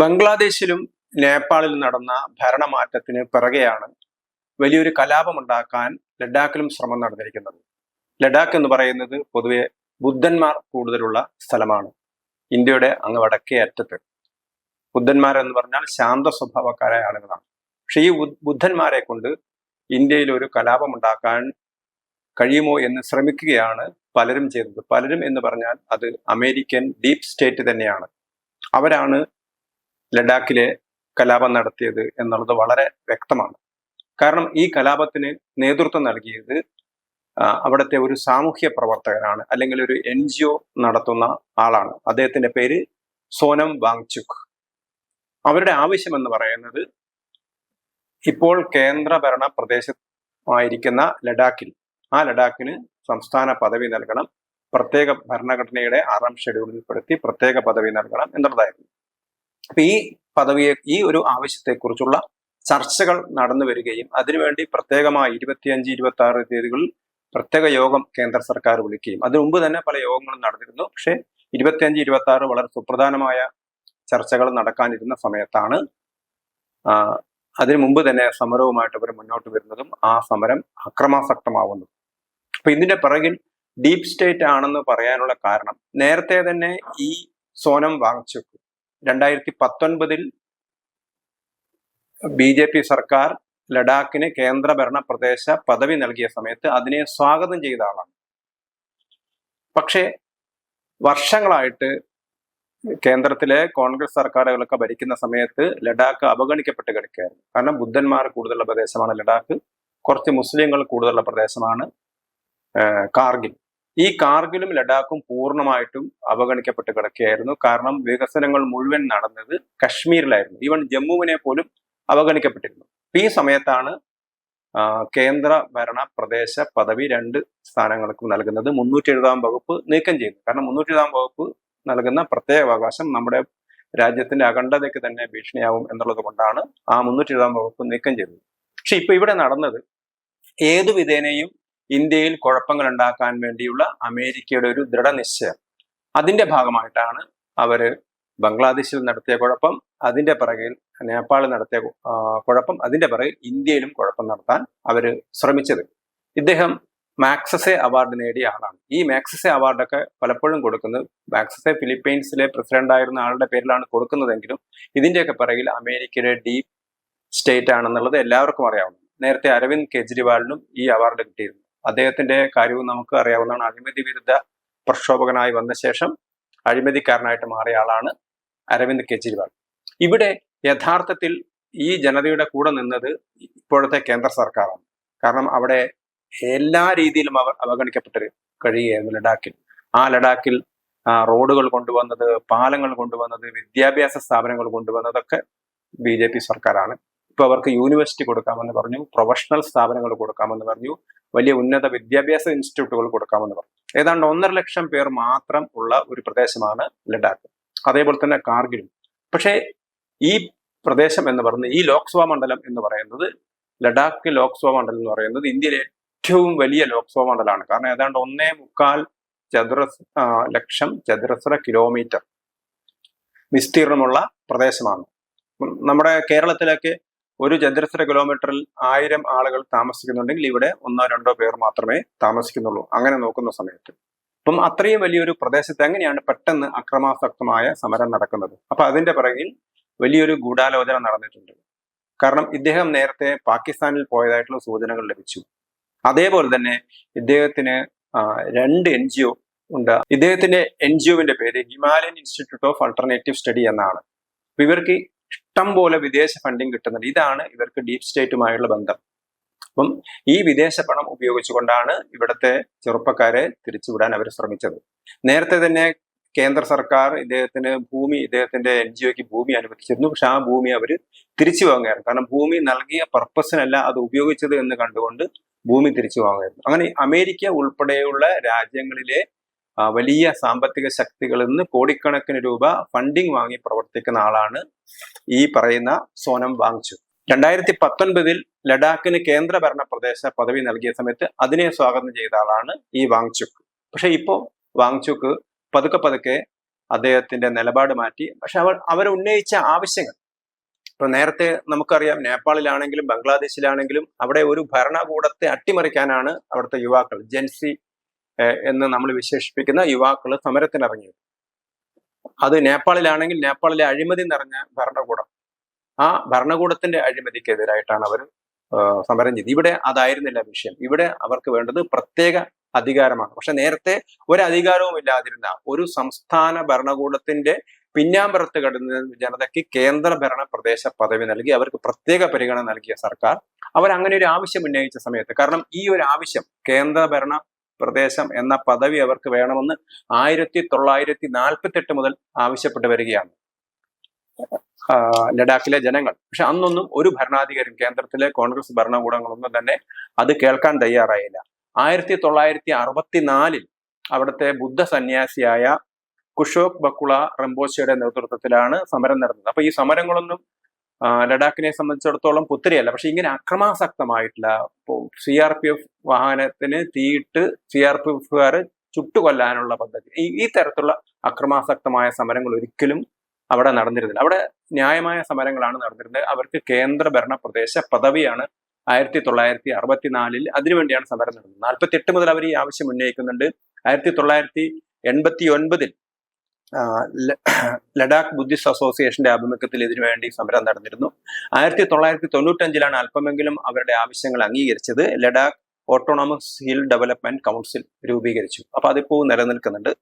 ബംഗ്ലാദേശിലും നേപ്പാളിലും നടന്ന ഭരണമാറ്റത്തിന് പിറകെയാണ് വലിയൊരു കലാപമുണ്ടാക്കാൻ ലഡാക്കിലും ശ്രമം നടന്നിരിക്കുന്നത്. ലഡാക്ക് എന്ന് പറയുന്നത് പൊതുവെ ബുദ്ധന്മാർ കൂടുതലുള്ള സ്ഥലമാണ്. ഇന്ത്യയുടെ അങ്ങ് വടക്കേ അറ്റത്ത്. ബുദ്ധന്മാർ എന്ന് പറഞ്ഞാൽ ശാന്ത സ്വഭാവക്കാരായ ആളുകളാണ്. പക്ഷെ ഈ ബുദ്ധന്മാരെ കൊണ്ട് ഇന്ത്യയിൽ ഒരു കലാപമുണ്ടാക്കാൻ കഴിയുമോ എന്ന് ശ്രമിക്കുകയാണ് പലരും ചെയ്തത്. പലരും എന്ന് പറഞ്ഞാൽ അത് അമേരിക്കൻ ഡീപ് സ്റ്റേറ്റ് തന്നെയാണ്. അവരാണ് ലഡാക്കിലെ കലാപം നടത്തിയത് എന്നുള്ളത് വളരെ വ്യക്തമാണ്. കാരണം ഈ കലാപത്തിന് നേതൃത്വം നൽകിയത് അവിടുത്തെ ഒരു സാമൂഹ്യ പ്രവർത്തകനാണ് അല്ലെങ്കിൽ ഒരു എൻ ജി ഒ നടത്തുന്ന ആളാണ്. അദ്ദേഹത്തിന്റെ പേര് സോനം വാങ്ചുക്. അവരുടെ ആവശ്യം എന്ന് പറയുന്നത് ഇപ്പോൾ കേന്ദ്രഭരണ പ്രദേശമായിരിക്കുന്ന ലഡാക്കിൽ ആ ലഡാക്കിന് സംസ്ഥാന പദവി നൽകണം പ്രത്യേക ഭരണഘടനയുടെ ആറാം ഷെഡ്യൂളിൽപ്പെടുത്തി പ്രത്യേക പദവി നൽകണം എന്നുള്ളതായിരുന്നു. അപ്പൊ ഈ പദവിയെ ഈ ഒരു ആവശ്യത്തെക്കുറിച്ചുള്ള ചർച്ചകൾ നടന്നു വരികയും അതിനുവേണ്ടി പ്രത്യേകമായി ഇരുപത്തിയഞ്ച് ഇരുപത്തി ആറ് തീയതികളിൽ പ്രത്യേക യോഗം കേന്ദ്ര സർക്കാർ വിളിക്കുകയും. അതിനു മുമ്പ് തന്നെ പല യോഗങ്ങളും നടന്നിരുന്നു. പക്ഷേ ഇരുപത്തിയഞ്ച് ഇരുപത്തി ആറ് വളരെ സുപ്രധാനമായ ചർച്ചകൾ നടക്കാനിരുന്ന സമയത്താണ് അതിനു മുമ്പ് തന്നെ സമരവുമായിട്ട് ഇവർ മുന്നോട്ട് വരുന്നതും ആ സമരം അക്രമാസക്തമാവുന്നതും. അപ്പൊ ഇതിന്റെ പിറകിൽ ഡീപ് സ്റ്റേറ്റ് ആണെന്ന് പറയാനുള്ള കാരണം നേരത്തെ തന്നെ ഈ സോനം വാങ്ചുക് രണ്ടായിരത്തി പത്തൊൻപതിൽ ബി ജെ പി സർക്കാർ ലഡാക്കിന് കേന്ദ്രഭരണ പ്രദേശ പദവി നൽകിയ സമയത്ത് അതിനെ സ്വാഗതം ചെയ്ത ആളാണ്. പക്ഷേ വർഷങ്ങളായിട്ട് കേന്ദ്രത്തിലെ കോൺഗ്രസ് സർക്കാരുകളൊക്കെ ഭരിക്കുന്ന സമയത്ത് ലഡാക്ക് അവഗണിക്കപ്പെട്ട് കിടക്കുകയായിരുന്നു. കാരണം ബുദ്ധന്മാർ കൂടുതലുള്ള പ്രദേശമാണ് ലഡാക്ക് കുറച്ച് മുസ്ലിങ്ങൾ കൂടുതലുള്ള പ്രദേശമാണ് കാർഗിൽ. ഈ കാർഗിലും ലഡാക്കും പൂർണമായിട്ടും അവഗണിക്കപ്പെട്ട് കിടക്കുകയായിരുന്നു. കാരണം വികസനങ്ങൾ മുഴുവൻ നടന്നത് കശ്മീരിലായിരുന്നു. ഈവൻ ജമ്മുവിനെ പോലും അവഗണിക്കപ്പെട്ടിരുന്നു. ഈ സമയത്താണ് കേന്ദ്ര ഭരണ പ്രദേശ പദവി രണ്ട് സ്ഥാനങ്ങൾക്കും നൽകുന്നത്. മുന്നൂറ്റി എഴുപതാം വകുപ്പ് നീക്കം ചെയ്തു കാരണം മുന്നൂറ്റി എഴുപതാം വകുപ്പ് നൽകുന്ന പ്രത്യേക അവകാശം നമ്മുടെ രാജ്യത്തിന്റെ അഖണ്ഡതയ്ക്ക് തന്നെ ഭീഷണിയാവും എന്നുള്ളത് കൊണ്ടാണ് ആ മുന്നൂറ്റി എഴുപതാം വകുപ്പ് നീക്കം ചെയ്തത്. പക്ഷെ ഇപ്പൊ ഇവിടെ നടന്നത് ഏതു വിധേനയും ഇന്ത്യയിൽ കുഴപ്പങ്ങൾ ഉണ്ടാക്കാൻ വേണ്ടിയുള്ള അമേരിക്കയുടെ ഒരു ദൃഢനിശ്ചയം. അതിന്റെ ഭാഗമായിട്ടാണ് അവർ ബംഗ്ലാദേശിൽ നടത്തിയ കുഴപ്പം അതിന്റെ പിറകിൽ നേപ്പാളിൽ നടത്തിയ കുഴപ്പം അതിന്റെ പിറകിൽ ഇന്ത്യയിലും കുഴപ്പം നടത്താൻ അവർ ശ്രമിച്ചത്. ഇദ്ദേഹം മാക്സസെ അവാർഡ് നേടിയ ആളാണ്. ഈ മാക്സസെ അവാർഡൊക്കെ പലപ്പോഴും കൊടുക്കുന്നത് മാക്സസെ ഫിലിപ്പൈൻസിലെ പ്രസിഡന്റ് ആയിരുന്ന ആളുടെ പേരിലാണ് കൊടുക്കുന്നതെങ്കിലും ഇതിന്റെയൊക്കെ പിറകിൽ അമേരിക്കയുടെ ഡീപ് സ്റ്റേറ്റ് ആണെന്നുള്ളത് എല്ലാവർക്കും അറിയാവുന്നു നേരത്തെ അരവിന്ദ് കെജ്രിവാളിനും ഈ അവാർഡ് കിട്ടിയിരുന്നു. അദ്ദേഹത്തിന്റെ കാര്യവും നമുക്ക് അറിയാവുന്നതാണ്. അഴിമതി വിരുദ്ധ പ്രക്ഷോഭകനായി വന്ന ശേഷം അഴിമതിക്കാരനായിട്ട് മാറിയ ആളാണ് അരവിന്ദ് കെജ്രിവാൾ. ഇവിടെ യഥാർത്ഥത്തിൽ ഈ ജനതയുടെ കൂടെ നിന്നത് ഇപ്പോഴത്തെ കേന്ദ്ര സർക്കാരാണ്. കാരണം അവിടെ എല്ലാ രീതിയിലും അവ അവഗണിക്കപ്പെട്ട് കഴിയുകയായിരുന്നു ലഡാക്കിൽ. ആ ലഡാക്കിൽ റോഡുകൾ കൊണ്ടുവന്നത് പാലങ്ങൾ കൊണ്ടുവന്നത് വിദ്യാഭ്യാസ സ്ഥാപനങ്ങൾ കൊണ്ടുവന്നതൊക്കെ ബി ജെ പി സർക്കാരാണ്. ഇപ്പൊ അവർക്ക് യൂണിവേഴ്സിറ്റി കൊടുക്കാമെന്ന് പറഞ്ഞു പ്രൊഫഷണൽ സ്ഥാപനങ്ങൾ കൊടുക്കാമെന്ന് പറഞ്ഞു വലിയ ഉന്നത വിദ്യാഭ്യാസ ഇൻസ്റ്റിറ്റ്യൂട്ടുകൾ കൊടുക്കാമെന്ന് പറഞ്ഞു. ഏതാണ്ട് ഒന്നര ലക്ഷം പേർ മാത്രം ഉള്ള ഒരു പ്രദേശമാണ് ലഡാക്ക്. അതേപോലെ തന്നെ കാർഗിലും പക്ഷേ ഈ പ്രദേശം എന്ന് പറയുന്നത് ഈ ലോക്സഭാ മണ്ഡലം എന്ന് പറയുന്നത് ലഡാക്ക് ലോക്സഭാ മണ്ഡലം എന്ന് പറയുന്നത് ഇന്ത്യയിലെ ഏറ്റവും വലിയ ലോക്സഭാ മണ്ഡലമാണ്. കാരണം ഏതാണ്ട് ഒന്നേ മുക്കാൽ ചതുരസ് ലക്ഷം ചതുരശ്ര കിലോമീറ്റർ വിസ്തീർണമുള്ള പ്രദേശമാണ്. നമ്മുടെ കേരളത്തിലൊക്കെ ഒരു ചതുരശ്ര കിലോമീറ്ററിൽ ആയിരം ആളുകൾ താമസിക്കുന്നുണ്ടെങ്കിൽ ഇവിടെ ഒന്നോ രണ്ടോ പേർ മാത്രമേ താമസിക്കുന്നുള്ളൂ. അങ്ങനെ നോക്കുന്ന സമയത്ത്. അപ്പം അത്രയും വലിയൊരു പ്രദേശത്ത് എങ്ങനെയാണ് പെട്ടെന്ന് അക്രമാസക്തമായ സമരം നടക്കുന്നത്? അപ്പൊ അതിന്റെ പിറകിൽ വലിയൊരു ഗൂഢാലോചന നടന്നിട്ടുണ്ട്. കാരണം ഇദ്ദേഹം നേരത്തെ പാകിസ്ഥാനിൽ പോയതായിട്ടുള്ള സൂചനകൾ ലഭിച്ചു. അതേപോലെ തന്നെ ഇദ്ദേഹത്തിന് രണ്ട് എൻ ജി ഒ ഉണ്ട്. ഇദ്ദേഹത്തിന്റെ എൻ ജി ഒവിന്റെ പേര് Himalayan institute of alternative study എന്നാണ്. ഇവർക്ക് ഇഷ്ടം പോലെ വിദേശ ഫണ്ടിങ് കിട്ടുന്നത് ഇതാണ് ഇവർക്ക് ഡീപ് സ്റ്റേറ്റുമായുള്ള ബന്ധം. അപ്പം ഈ വിദേശ പണം ഉപയോഗിച്ചുകൊണ്ടാണ് ഇവിടുത്തെ ചെറുപ്പക്കാരെ തിരിച്ചുവിടാൻ അവർ ശ്രമിച്ചത്. നേരത്തെ തന്നെ കേന്ദ്ര സർക്കാർ ഇദ്ദേഹത്തിന് ഭൂമി ഇദ്ദേഹത്തിന്റെ എൻ ജി ഒക്ക് ഭൂമി അനുവദിച്ചിരുന്നു. പക്ഷെ ആ ഭൂമി അവർ തിരിച്ചു വാങ്ങുകയായിരുന്നു. കാരണം ഭൂമി നൽകിയ പർപ്പസിനല്ല അത് ഉപയോഗിച്ചത് എന്ന് കണ്ടുകൊണ്ട് ഭൂമി തിരിച്ചു വാങ്ങുമായിരുന്നു അങ്ങനെ അമേരിക്ക ഉൾപ്പെടെയുള്ള രാജ്യങ്ങളിലെ വലിയ സാമ്പത്തിക ശക്തികളിൽ നിന്ന് കോടിക്കണക്കിന് രൂപ ഫണ്ടിങ് വാങ്ങി പ്രവർത്തിക്കുന്ന ആളാണ് ഈ പറയുന്ന സോനം വാങ്ചു. രണ്ടായിരത്തി പത്തൊൻപതിൽ ലഡാക്കിന് കേന്ദ്ര ഭരണ പ്രദേശ പദവി നൽകിയ സമയത്ത് അതിനെ സ്വാഗതം ചെയ്ത ആളാണ് ഈ വാങ്ചുക്ക് പക്ഷെ ഇപ്പോ വാങ്ചുക്ക് പതുക്കെ പതുക്കെ അദ്ദേഹത്തിന്റെ നിലപാട് മാറ്റി. പക്ഷെ അവർ അവർ ഉന്നയിച്ച ആവശ്യങ്ങൾ. ഇപ്പൊ നേരത്തെ നമുക്കറിയാം നേപ്പാളിലാണെങ്കിലും ബംഗ്ലാദേശിലാണെങ്കിലും അവിടെ ഒരു ഭരണകൂടത്തെ അട്ടിമറിക്കാനാണ് അവിടുത്തെ യുവാക്കൾ. ജെൻസി എന്ന് നമ്മൾ വിശേഷിപ്പിക്കുന്ന യുവാക്കൾ സമരത്തിനിറങ്ങിയത്. അത് നേപ്പാളിലാണെങ്കിൽ നേപ്പാളിലെ അഴിമതി നിറഞ്ഞ ഭരണകൂടം. ആ ഭരണകൂടത്തിന്റെ അഴിമതിക്കെതിരായിട്ടാണ് അവർ സമരം ചെയ്തത്. ഇവിടെ അതായിരുന്നില്ല വിഷയം. ഇവിടെ അവർക്ക് വേണ്ടത് പ്രത്യേക അധികാരമാണ്. പക്ഷെ നേരത്തെ ഒരു അധികാരവും ഇല്ലാതിരുന്ന ഒരു സംസ്ഥാന ഭരണകൂടത്തിന്റെ പിന്നാമ്പുറത്ത് കിടന്ന ജനതയ്ക്ക് കേന്ദ്ര ഭരണ പ്രദേശ പദവി നൽകി അവർക്ക് പ്രത്യേക പരിഗണന നൽകിയ സർക്കാർ അവർ അങ്ങനെ ഒരു ആവശ്യം ഉന്നയിച്ച സമയത്ത്. കാരണം ഈ ഒരു ആവശ്യം കേന്ദ്ര ഭരണ പ്രദേശം എന്ന പദവി അവർക്ക് വേണമെന്ന് ആയിരത്തി തൊള്ളായിരത്തി നാൽപ്പത്തി എട്ട് മുതൽ ആവശ്യപ്പെട്ടു വരികയാണ്. ലഡാക്കിലെ ജനങ്ങൾ. പക്ഷെ അന്നൊന്നും ഒരു ഭരണാധികാരിയും കേന്ദ്രത്തിലെ കോൺഗ്രസ് ഭരണകൂടങ്ങളൊന്നും തന്നെ അത് കേൾക്കാൻ തയ്യാറായില്ല. ആയിരത്തി തൊള്ളായിരത്തി അറുപത്തിനാലിൽ അവിടുത്തെ ബുദ്ധ സന്യാസിയായ കുഷോക് ബക്കുള റംബോസിയുടെ നേതൃത്വത്തിലാണ് സമരം നടന്നത്. അപ്പൊ ഈ സമരങ്ങളൊന്നും ലഡാക്കിനെ സംബന്ധിച്ചിടത്തോളം പുത്തിരിയല്ല. പക്ഷെ ഇങ്ങനെ അക്രമാസക്തമായിട്ടില്ല സി ആർ പി എഫ് വാഹനത്തിന് തീയിട്ട് സി ആർ പി എഫുകാർ ചുട്ടുകൊല്ലാനുള്ള പദ്ധതി. ഈ ഈ തരത്തിലുള്ള അക്രമാസക്തമായ സമരങ്ങൾ ഒരിക്കലും അവിടെ നടന്നിരുന്നില്ല. അവിടെ ന്യായമായ സമരങ്ങളാണ് നടന്നിരുന്നത്. അവർക്ക് കേന്ദ്ര ഭരണ പ്രദേശ പദവിയാണ് ആയിരത്തി തൊള്ളായിരത്തി അറുപത്തിനാലിൽ അതിനുവേണ്ടിയാണ് സമരം നടന്നത്. നാൽപ്പത്തി എട്ട് മുതൽ അവർ ഈ ആവശ്യം ഉന്നയിക്കുന്നുണ്ട്. ആയിരത്തി തൊള്ളായിരത്തി എൺപത്തി ഒൻപതിൽ ലഡാക്ക് ബുദ്ധിസ്റ്റ് അസോസിയേഷന്റെ ആഭിമുഖ്യത്തിൽ ഇതിനുവേണ്ടി സമരം നടന്നിരുന്നു. ആയിരത്തി തൊള്ളായിരത്തി തൊണ്ണൂറ്റഞ്ചിലാണ് അല്പമെങ്കിലും അവരുടെ ആവശ്യങ്ങൾ അംഗീകരിച്ചത്. Ladakh autonomous hill development council രൂപീകരിച്ചു. അപ്പൊ അതിപ്പോ നിലനിൽക്കുന്നുണ്ട്.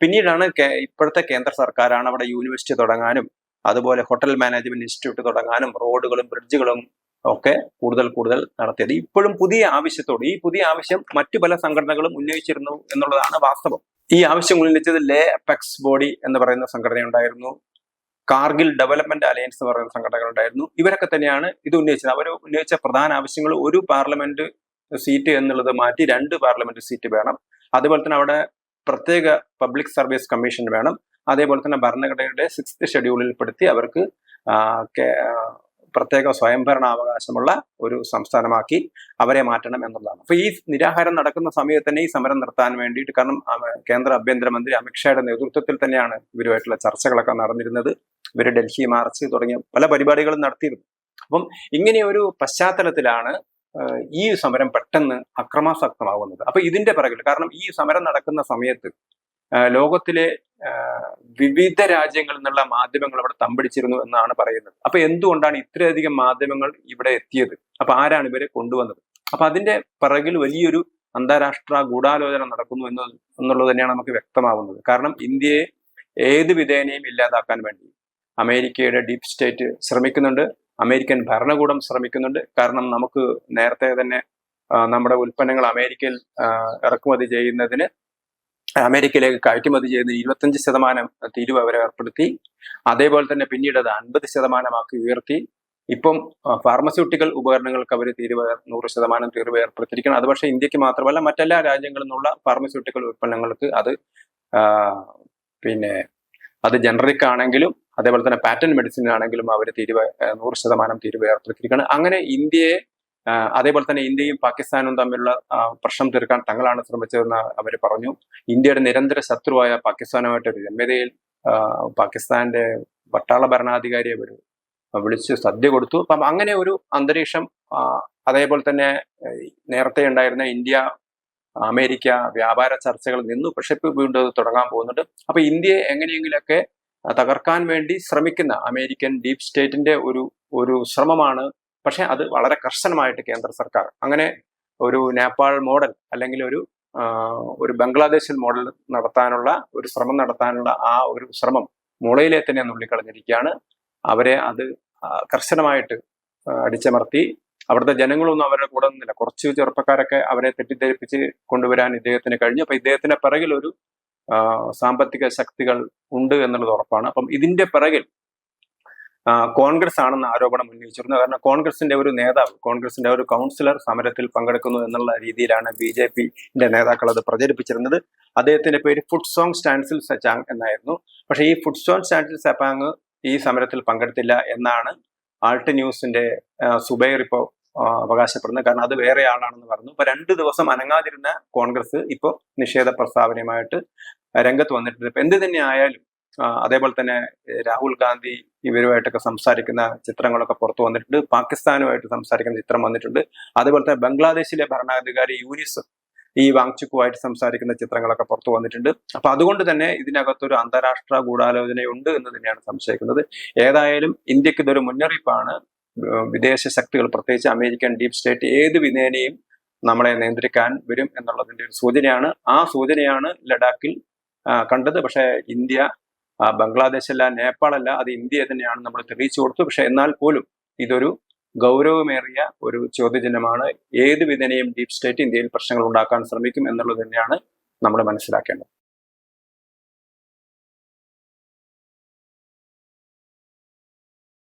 പിന്നീടാണ് ഇപ്പോഴത്തെ കേന്ദ്ര സർക്കാരാണ് അവിടെ യൂണിവേഴ്സിറ്റി തുടങ്ങാനും അതുപോലെ ഹോട്ടൽ മാനേജ്മെന്റ് ഇൻസ്റ്റിറ്റ്യൂട്ട് തുടങ്ങാനും റോഡുകളും ബ്രിഡ്ജുകളും ഒക്കെ കൂടുതൽ കൂടുതൽ നടത്തിയത്. ഇപ്പോഴും പുതിയ ആവശ്യത്തോട് ഈ പുതിയ ആവശ്യം മറ്റു പല സംഘടനകളും ഉന്നയിച്ചിരുന്നു എന്നുള്ളതാണ് വാസ്തവം. ഈ ആവശ്യം ഉന്നയിച്ചത് ലേ അപെക്സ് ബോഡി എന്ന് പറയുന്ന സംഘടന ഉണ്ടായിരുന്നു കാർഗിൽ ഡെവലപ്മെന്റ് അലയൻസ് എന്ന് പറയുന്ന സംഘടനകൾ ഉണ്ടായിരുന്നു ഇവരൊക്കെ തന്നെയാണ് ഇത് ഉന്നയിച്ചത്. അവർ ഉന്നയിച്ച പ്രധാന ആവശ്യങ്ങൾ ഒരു പാർലമെന്റ് സീറ്റ് എന്നുള്ളത് മാറ്റി രണ്ട് പാർലമെന്റ് സീറ്റ് വേണം. അതുപോലെ തന്നെ അവിടെ പ്രത്യേക പബ്ലിക് സർവീസ് കമ്മീഷൻ വേണം. അതേപോലെ തന്നെ ഭരണഘടനയുടെ സിക്സ്ത് ഷെഡ്യൂളിൽപ്പെടുത്തി അവർക്ക് പ്രത്യേക സ്വയംഭരണാവകാശമുള്ള ഒരു സംസ്ഥാനമാക്കി അവരെ മാറ്റണം എന്നുള്ളതാണ്. അപ്പൊ ഈ നിരാഹാരം നടക്കുന്ന സമയത്ത് തന്നെ ഈ സമരം നിർത്താൻ വേണ്ടിയിട്ട് കാരണം കേന്ദ്ര ആഭ്യന്തരമന്ത്രി അമിത്ഷായുടെ നേതൃത്വത്തിൽ തന്നെയാണ് ഇവരുമായിട്ടുള്ള ചർച്ചകളൊക്കെ നടന്നിരുന്നത്. ഇവർ ഡൽഹി മാർച്ച് തുടങ്ങിയ പല പരിപാടികളും നടത്തിയിരുന്നു. അപ്പം ഇങ്ങനെ ഒരു പശ്ചാത്തലത്തിലാണ് ഈ സമരം പെട്ടെന്ന് അക്രമാസക്തമാകുന്നത്. അപ്പൊ ഇതിന്റെ പിറകിൽ കാരണം ഈ സമരം നടക്കുന്ന സമയത്ത് ലോകത്തിലെ വിവിധ രാജ്യങ്ങളിൽ നിന്നുള്ള മാധ്യമങ്ങൾ അവിടെ തമ്പടിച്ചിരുന്നു എന്നാണ് പറയുന്നത്. അപ്പൊ എന്തുകൊണ്ടാണ് ഇത്രയധികം മാധ്യമങ്ങൾ ഇവിടെ എത്തിയത്? അപ്പൊ ആരാണ് ഇവരെ കൊണ്ടുവന്നത്? അപ്പൊ അതിന്റെ പിറകിൽ വലിയൊരു അന്താരാഷ്ട്ര ഗൂഢാലോചന നടക്കുന്നു എന്ന് എന്നുള്ളത് തന്നെയാണ് നമുക്ക് വ്യക്തമാവുന്നത്. കാരണം ഇന്ത്യയെ ഏത് വിധേനയും ഇല്ലാതാക്കാൻ വേണ്ടി അമേരിക്കയുടെ ഡീപ് സ്റ്റേറ്റ് ശ്രമിക്കുന്നുണ്ട് അമേരിക്കൻ ഭരണകൂടം ശ്രമിക്കുന്നുണ്ട്. കാരണം നമുക്ക് നേരത്തെ തന്നെ നമ്മുടെ ഉൽപ്പന്നങ്ങൾ അമേരിക്കയിൽ ഇറക്കുമതി ചെയ്യുന്നതിന് അമേരിക്കയിലേക്ക് കയറ്റുമതി ചെയ്യുന്ന ഇരുപത്തഞ്ച് ശതമാനം തീരുവ അവരെ ഏർപ്പെടുത്തി. അതേപോലെ തന്നെ പിന്നീട് അത് അൻപത് ശതമാനമാക്കി ഉയർത്തി. ഇപ്പം ഫാർമസ്യൂട്ടിക്കൽ ഉപകരണങ്ങൾക്ക് അവർ തീരുവ നൂറ് ശതമാനം തീരുവ ഏർപ്പെടുത്തിയിരിക്കണം അത് പക്ഷേ ഇന്ത്യയ്ക്ക് മാത്രമല്ല മറ്റെല്ലാ രാജ്യങ്ങളിൽ നിന്നുള്ള ഫാർമസ്യൂട്ടിക്കൽ ഉൽപ്പന്നങ്ങൾക്ക് അത് പിന്നെ അത് ജനറിക് ആണെങ്കിലും അതേപോലെ തന്നെ പാറ്റേൺ മെഡിസിൻ ആണെങ്കിലും അവർ തീരുവ നൂറ് ശതമാനം തീരുവ ഏർപ്പെടുത്തിയിരിക്കണം അങ്ങനെ ഇന്ത്യയെ അതേപോലെ തന്നെ ഇന്ത്യയും പാകിസ്ഥാനും തമ്മിലുള്ള പ്രശ്നം തീർക്കാൻ തങ്ങളാണ് ശ്രമിച്ചതെന്ന് അവർ പറഞ്ഞു. ഇന്ത്യയുടെ നിരന്തര ശത്രുവായ പാകിസ്ഥാനുമായിട്ട് ഒരു പാകിസ്ഥാന്റെ പട്ടാള ഭരണാധികാരിയെ ഒരു വിളിച്ച് സദ്യ കൊടുത്തു. അപ്പം അങ്ങനെ ഒരു അന്തരീക്ഷം അതേപോലെ തന്നെ നേരത്തെ ഉണ്ടായിരുന്ന ഇന്ത്യ അമേരിക്ക വ്യാപാര ചർച്ചകൾ നിന്നു പക്ഷെ ഇപ്പൊ വീണ്ടും തുടങ്ങാൻ പോകുന്നുണ്ട്. അപ്പൊ ഇന്ത്യയെ എങ്ങനെയെങ്കിലൊക്കെ തകർക്കാൻ വേണ്ടി ശ്രമിക്കുന്ന അമേരിക്കൻ ഡീപ് സ്റ്റേറ്റിന്റെ ഒരു ഒരു ശ്രമമാണ് പക്ഷെ അത് വളരെ കർശനമായിട്ട് കേന്ദ്ര സർക്കാർ അങ്ങനെ ഒരു നേപ്പാൾ മോഡൽ അല്ലെങ്കിൽ ഒരു ഒരു ബംഗ്ലാദേശിൽ മോഡൽ നടത്താനുള്ള ഒരു ശ്രമം നടത്താനുള്ള ആ ഒരു ശ്രമം മുളയിലെ തന്നെ നുള്ളിക്കളഞ്ഞിരിക്കുകയാണ് അവരെ അത് കർശനമായിട്ട് അടിച്ചമർത്തി. അവിടുത്തെ ജനങ്ങളൊന്നും അവരുടെ കൂടെ നിന്നില്ല. കുറച്ച് ചെറുപ്പക്കാരൊക്കെ അവരെ തെറ്റിദ്ധരിപ്പിച്ച് കൊണ്ടുവരാൻ ഇദ്ദേഹത്തിന് കഴിഞ്ഞു. അപ്പൊ ഇദ്ദേഹത്തിന്റെ പിറകിൽ ഒരു സാമ്പത്തിക ശക്തികൾ ഉണ്ട് എന്നുള്ളത് ഉറപ്പാണ്. അപ്പം ഇതിന്റെ പിറകിൽ കോൺഗ്രസ് ആണെന്ന ആരോപണം ഉന്നയിച്ചിരുന്നു. കാരണം കോൺഗ്രസിന്റെ ഒരു നേതാവ് കോൺഗ്രസിന്റെ ഒരു കൗൺസിലർ സമരത്തിൽ പങ്കെടുക്കുന്നു എന്നുള്ള രീതിയിലാണ് ബി ജെ പിന്റെ നേതാക്കൾ അത് പ്രചരിപ്പിച്ചിരുന്നത്. അദ്ദേഹത്തിന്റെ പേര് ഫുഡ് സോങ് സ്റ്റാൻസിൽ സച്ചാങ് എന്നായിരുന്നു. പക്ഷേ ഈ ഫുഡ് സോങ് സ്റ്റാൻസിൽ സപ്പാങ് ഈ സമരത്തിൽ പങ്കെടുത്തില്ല എന്നാണ് ആൾട്ട് ന്യൂസിന്റെ സുബൈർ ഇപ്പോൾ അവകാശപ്പെടുന്നത്. കാരണം അത് വേറെ ആളാണെന്ന് പറഞ്ഞു. അപ്പൊ രണ്ട് ദിവസം അനങ്ങാതിരുന്ന കോൺഗ്രസ് ഇപ്പോൾ നിഷേധ പ്രസ്താവനയുമായിട്ട് രംഗത്ത് വന്നിട്ടുണ്ട്. ഇപ്പൊ എന്ത് തന്നെ ആയാലും അതേപോലെ തന്നെ രാഹുൽ ഗാന്ധി ഇവരുമായിട്ടൊക്കെ സംസാരിക്കുന്ന ചിത്രങ്ങളൊക്കെ പുറത്തു വന്നിട്ടുണ്ട്. പാകിസ്ഥാനുമായിട്ട് സംസാരിക്കുന്ന ചിത്രം വന്നിട്ടുണ്ട്. അതേപോലെ തന്നെ ബംഗ്ലാദേശിലെ ഭരണാധികാരി യൂനിസ് ഈ വാങ്ചുക്കുമായിട്ട് സംസാരിക്കുന്ന ചിത്രങ്ങളൊക്കെ പുറത്തു വന്നിട്ടുണ്ട്. അപ്പൊ അതുകൊണ്ട് തന്നെ ഇതിനകത്തൊരു അന്താരാഷ്ട്ര ഗൂഢാലോചനയുണ്ട് എന്ന് തന്നെയാണ് സംശയിക്കുന്നത്. ഏതായാലും ഇന്ത്യയ്ക്ക് ഇതൊരു മുന്നറിയിപ്പാണ്. വിദേശ ശക്തികൾ പ്രത്യേകിച്ച് അമേരിക്കൻ ഡീപ് സ്റ്റേറ്റ് ഏത് വിധേനയും നമ്മളെ നിയന്ത്രിക്കാൻ വരും എന്നുള്ളതിന്റെ ഒരു സൂചനയാണ്. ആ സൂചനയാണ് ലഡാക്കിൽ കണ്ടത്. പക്ഷേ ഇന്ത്യ ബംഗ്ലാദേശ് അല്ല നേപ്പാൾ അല്ല അത് ഇന്ത്യ തന്നെയാണ് നമ്മൾ തെളിയിച്ചു കൊടുത്തു. പക്ഷെ എന്നാൽ പോലും ഇതൊരു ഗൗരവമേറിയ ഒരു ചോദ്യചിഹ്നമാണ്. ഏത് ഡീപ് സ്റ്റേറ്റ് ഇന്ത്യയിൽ പ്രശ്നങ്ങൾ ഉണ്ടാക്കാൻ ശ്രമിക്കും എന്നുള്ളത് തന്നെയാണ് നമ്മൾ മനസ്സിലാക്കേണ്ടത്.